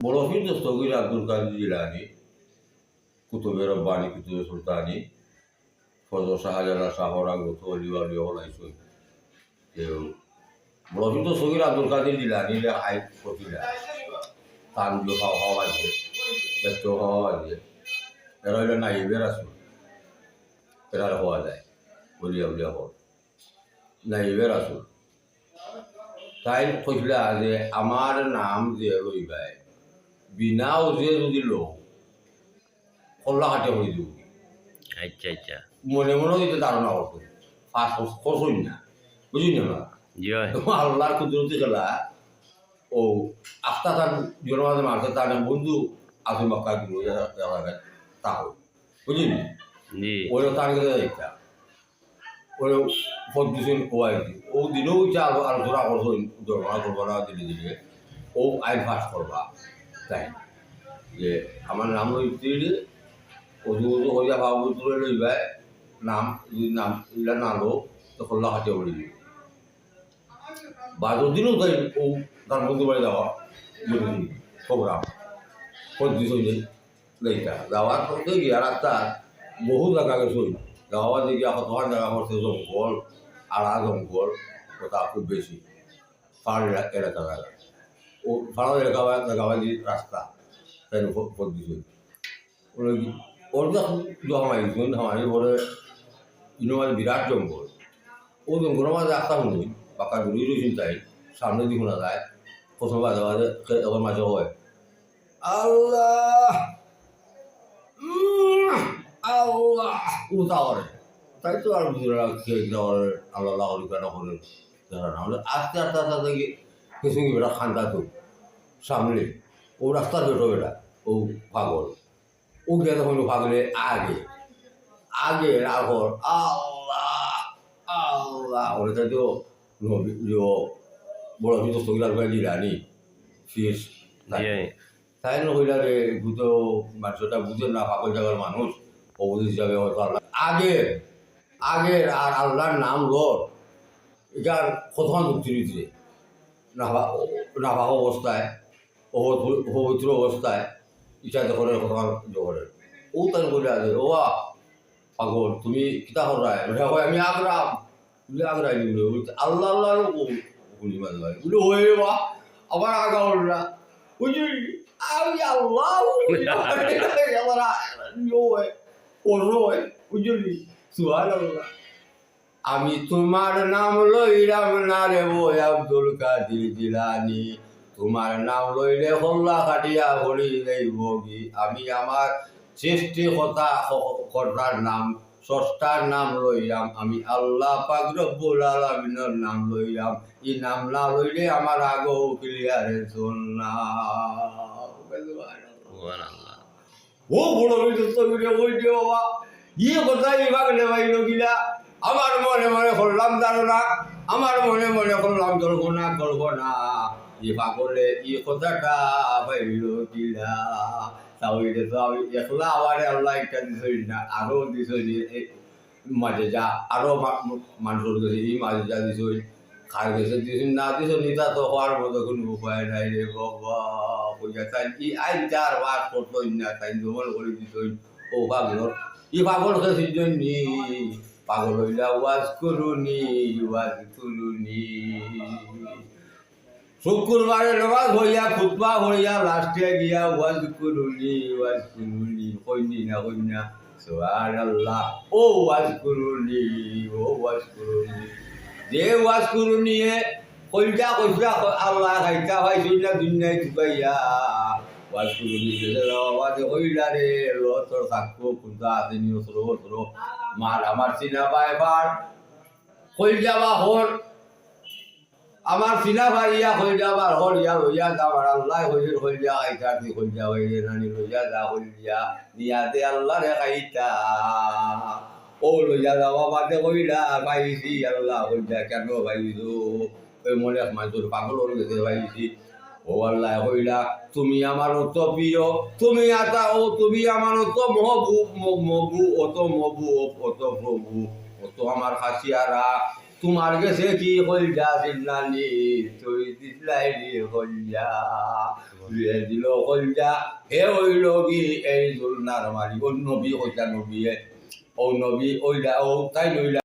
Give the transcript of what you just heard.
বড়ফির দস্তগির আব্দুল কাদের জিলানি কুতুবের রব্বানি কুতুবের সুলতানি ফজল শাহজালাল শাহরা গত অলিওয়ালি হলাইছই কেউ বড়ফির দস্তগির আব্দুল কাদের জিলানি আই প্রতিলা তান যে খাওয়া খাওয়া আছে দেখতে খাওয়া আছে এরা হইলে নাইবের আসুন এরা হওয়া যায় বলিয়া বলিয়া হল নাইবের আসুন তাই কইলা যে আমার নাম যে রইবাই বিনাও যে যদি লোক কল্লা হাটে হয়ে দিব। আচ্ছা আচ্ছা। মনে মনে হইতে ধারণা করতো ফাঁস কষই না বুঝি না? আল্লাহর কুদরতি খেলা ও আস্তা তার জনমাজে মারছে তার বন্ধু আছে মক্কা দিল তা হই বুঝলি ওই তার কাছে একটা ওই পদ্ধতি ওয়াই ও দিনও ইচ্ছা আলো আলোচনা করছ দরকার করব না দিলে দিলে। ও আইন পাস করবা। তাই। যে আমার নাম লইতে ওজু ওজু হইয়া ভাবু তুলে লইবা নাম যদি নাম, ইলা না লো তো খোল্লা হাতে উড়ি দিবে বা যদিনও তাই ও তার বন্ধু বাড়ি যাওয়া প্রোগ্রাম পদ্ধতি হইলে লেখা যাওয়ার পথে গিয়া রাস্তা বহু জায়গা গেছে যাওয়া দিকে তখন জায়গা করছে জঙ্গল, আড়া জঙ্গল, ওটা খুব বেশি। পাহাড় এলাকা জায়গা। ও পাহাড় এলাকা জায়গাবাজি রাস্তা, তাই পদ্ধতি ওর যখন হামাই হামাই পরে ইনোমাজ বিরাট জঙ্গল। ও জঙ্গলের মাঝে রাস্তা শুনি বাঁকা দূরে রয়েছেন তাই সামনে দিকে শোনা যায়, প্রথম বাজে বাজে এখন মাঝে হয়। আল্লাহ! আল্লাহ! উতা করে। তাই তো আর বুঝে আল্লাহ হলে আস্তে আস্তে আস্তে আস্তে গিয়ে কিছু কি বেটা খান্দা তো সামনে ও রাস্তার বেটো বেটা ও পাগল। ও গিয়ে তখন পাগলে আগে আগে আগর আল্লাহ আল্লাহ ওরে তাই তো বড় বিত সগিলার ভাই দিলানি জয় তাই নকইলা রে বুঝো মানুষটা বুঝে না পাগল জায়গার মানুষ অবধি হিসাবে হয়তো আল্লাহ। আগের আগের আর আল্লাহর নাম লোর এটার কতক্ষণ মুক্তি দিচ্ছে নাভা নাভাগ অবস্থায় অপ- অবস্থায় ইচ্ছা যখন কতক্ষণ জগরের ও তাই বলে আছে, ও পাগল, তুমি কিতা করায় হয় আমি আগ্রাম বলে আগ্রাই বলে আল্লাহ আল্লাহ গুলি মাঝে ভাই বলে ওয়ে বা আবার আগা উঠলা বুঝলি আমি আল্লাহ বুঝলি সুহান আমি তোমার নাম লইলাম না রে বই আব্দুল কাদির জিলানি। তোমার নাম লইলে হল্লা কাটিয়া হরি যাইব কি আমি আমার সৃষ্টি কথা কর্তার নাম স্রষ্টার নাম লইলাম। আমি আল্লাহ পাক রব্বুল আলামিনের নাম লইলাম। এই নাম না লইলে আমার আগও ক্লিয়ারে সুবহানাল্লাহ। ও বড় বিদ্যুৎ বই দিয়ে বাবা ইয়ে কোথায় বিভাগ নেবাইল গিলা আমার মনে মনে করলাম ধারণা আমার মনে মনে করলাম কল্পনা কল্পনা ই পাগলে ই কথাটা পাইল গিলা তাহলে তো আমি একলা আবার আল্লাহ একটা দিছই না, আরও দিছই মাঝে যা, আরও মা- মানুষের কাছে এই মাঝে যা দিছই খার গেছে দিছই না দিছই নিতা তো হওয়ার মতো কোনো উপায় নাই রে বাবা। কইয়া তাই, ই আইন চার বার করতই না, তাই জমল করে দিছই ও পাগল। ই পাগল কাছে জন্যি পাগল হইলা ওয়াজ করুনি ওয়াজ করুনি শুক্রবারে নামাজ হইয়া, খুতবা হইয়া, লাস্টে গিয়া ওয়াজ করুনি ওয়াজ করুনি কইনি না কইনা সোহান আল্লাহ ও ওয়াজ করুনি, ও ওয়াজ করুনি। যে ওয়াজ করুনি কইটা কইটা আল্লাহ খাইতা ভাই শুনলা দুনিয়ায় ঢুকাইয়া। আওয়াজ হইলা রে লো তোর থাকব কুদা আছে নিও সরো সরো মার আমার চিনা পায় পার কই যাবা হর আমার চিনা ভাইয়া হয়ে যাবার হল ইয়া হইয়া যাবার আল্লাহ হইলে হইয়া আইতা তুই হইয়া হইলে নানি লইয়া যা হইয়া নিয়াতে আল্লাহ রে খাইতা ও লইয়া যাওয়া বাদে কইলা পাইছি আল্লাহ হইয়া কেন পাইছো ওই মনে মানুষের পাগল হয়ে গেছে পাইছি ও আল্লাহ হইলা, তুমি আমার অত প্রিয়। তুমি আতা, ও তুমি আমার অত মহবু মবু অত মবু অত প্রভু অত আমার হাসিয়ারা তোমার গেছে কি হলজা সিন্নানি তুই দিসলাই রে হলজা দিয়ে দিল হে হইল কি এই জুলনার মালিক ওই নবী ওইটা নবী, ও নবী ওইটা ও তাই নইলা।